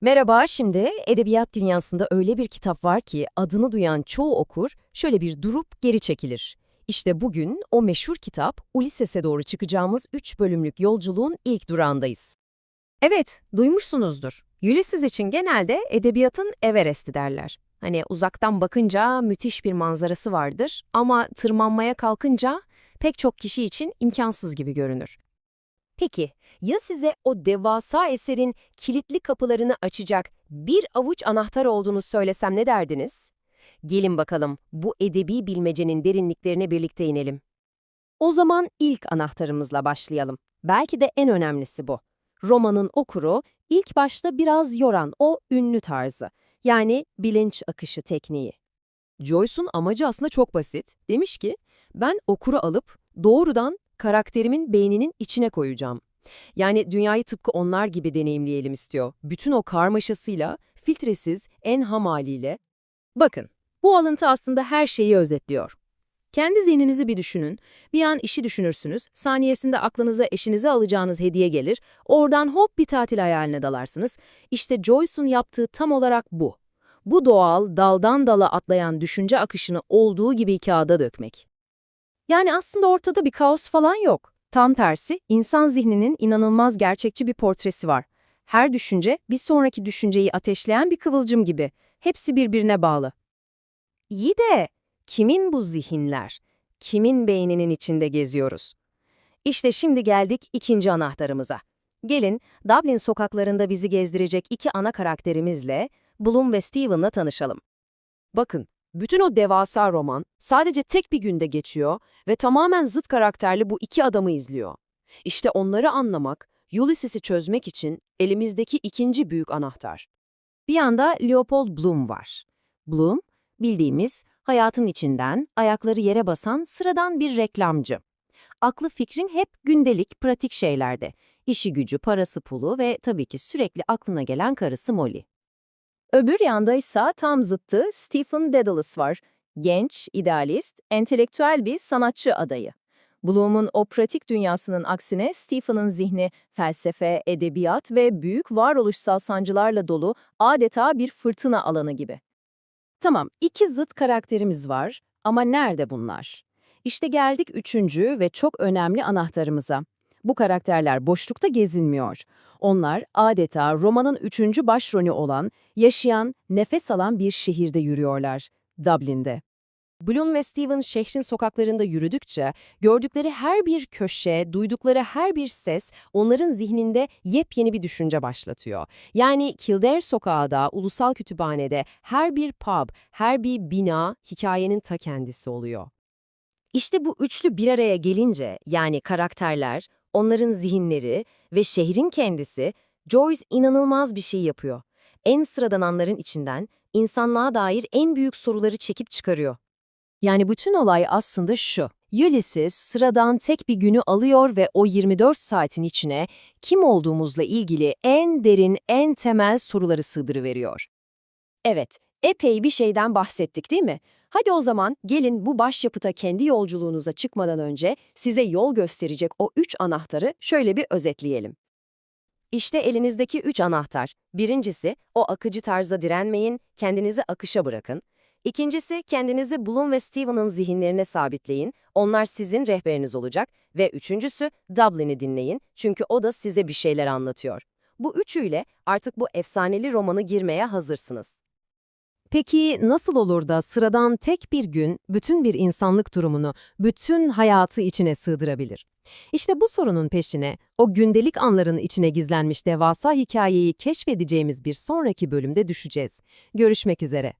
Merhaba, şimdi edebiyat dünyasında öyle bir kitap var ki adını duyan çoğu okur şöyle bir durup geri çekilir. İşte bugün o meşhur kitap Ulysses'e doğru çıkacağımız 3 bölümlük yolculuğun ilk durağındayız. Evet, duymuşsunuzdur. Ulysses için genelde edebiyatın Everest'i derler. Hani uzaktan bakınca müthiş bir manzarası vardır ama tırmanmaya kalkınca pek çok kişi için imkansız gibi görünür. Peki, ya size o devasa eserin kilitli kapılarını açacak bir avuç anahtar olduğunu söylesem ne derdiniz? Gelin bakalım bu edebi bilmecenin derinliklerine birlikte inelim. O zaman ilk anahtarımızla başlayalım. Belki de en önemlisi bu. Romanın okuru ilk başta biraz yoran o ünlü tarzı. Yani bilinç akışı tekniği. Joyce'un amacı aslında çok basit. Demiş ki, ben okuru alıp doğrudan karakterimin beyninin içine koyacağım. Yani dünyayı tıpkı onlar gibi deneyimleyelim istiyor. Bütün o karmaşasıyla, filtresiz, en ham haliyle. Bakın, bu alıntı aslında her şeyi özetliyor. Kendi zihninizi bir düşünün. Bir an işi düşünürsünüz, saniyesinde aklınıza eşinize alacağınız hediye gelir, oradan hop bir tatil hayaline dalarsınız. İşte Joyce'un yaptığı tam olarak bu. Bu doğal, daldan dala atlayan düşünce akışını olduğu gibi kağıda dökmek. Yani aslında ortada bir kaos falan yok. Tam tersi, insan zihninin inanılmaz gerçekçi bir portresi var. Her düşünce bir sonraki düşünceyi ateşleyen bir kıvılcım gibi. Hepsi birbirine bağlı. İyi de kimin bu zihinler? Kimin beyninin içinde geziyoruz? İşte şimdi geldik ikinci anahtarımıza. Gelin, Dublin sokaklarında bizi gezdirecek iki ana karakterimizle, Bloom ve Steven'la tanışalım. Bakın, bütün o devasa roman sadece tek bir günde geçiyor ve tamamen zıt karakterli bu iki adamı izliyor. İşte onları anlamak, Ulysses'i çözmek için elimizdeki ikinci büyük anahtar. Bir yanda Leopold Bloom var. Bloom, bildiğimiz hayatın içinden ayakları yere basan sıradan bir reklamcı. Aklı fikrin hep gündelik, pratik şeylerde. İşi gücü, parası pulu ve tabii ki sürekli aklına gelen karısı Molly. Öbür yanda ise tam zıttı Stephen Dedalus var. Genç, idealist, entelektüel bir sanatçı adayı. Bloom'un o pratik dünyasının aksine Stephen'ın zihni felsefe, edebiyat ve büyük varoluşsal sancılarla dolu adeta bir fırtına alanı gibi. Tamam, iki zıt karakterimiz var ama nerede bunlar? İşte geldik üçüncü ve çok önemli anahtarımıza. Bu karakterler boşlukta gezinmiyor. Onlar adeta romanın üçüncü başrolü olan, yaşayan, nefes alan bir şehirde yürüyorlar. Dublin'de. Bloom ve Steven şehrin sokaklarında yürüdükçe, gördükleri her bir köşe, duydukları her bir ses onların zihninde yepyeni bir düşünce başlatıyor. Yani Kildare sokağı da, ulusal kütüphanede, her bir pub, her bir bina hikayenin ta kendisi oluyor. İşte bu üçlü bir araya gelince, yani karakterler, onların zihinleri ve şehrin kendisi, Joyce inanılmaz bir şey yapıyor. En sıradan anların içinden insanlığa dair en büyük soruları çekip çıkarıyor. Yani bütün olay aslında şu. Ulysses sıradan tek bir günü alıyor ve o 24 saatin içine kim olduğumuzla ilgili en derin, en temel soruları sığdırıveriyor. Evet, epey bir şeyden bahsettik değil mi? Hadi o zaman gelin bu başyapıta kendi yolculuğunuza çıkmadan önce size yol gösterecek o üç anahtarı şöyle bir özetleyelim. İşte elinizdeki üç anahtar. Birincisi, o akıcı tarzda direnmeyin, kendinizi akışa bırakın. İkincisi, kendinizi Bloom ve Steven'ın zihinlerine sabitleyin, onlar sizin rehberiniz olacak. Ve üçüncüsü, Dublin'i dinleyin, çünkü o da size bir şeyler anlatıyor. Bu üçüyle artık bu efsaneli romanı girmeye hazırsınız. Peki nasıl olur da sıradan tek bir gün bütün bir insanlık durumunu, bütün hayatı içine sığdırabilir? İşte bu sorunun peşine, o gündelik anların içine gizlenmiş devasa hikayeyi keşfedeceğimiz bir sonraki bölümde düşeceğiz. Görüşmek üzere.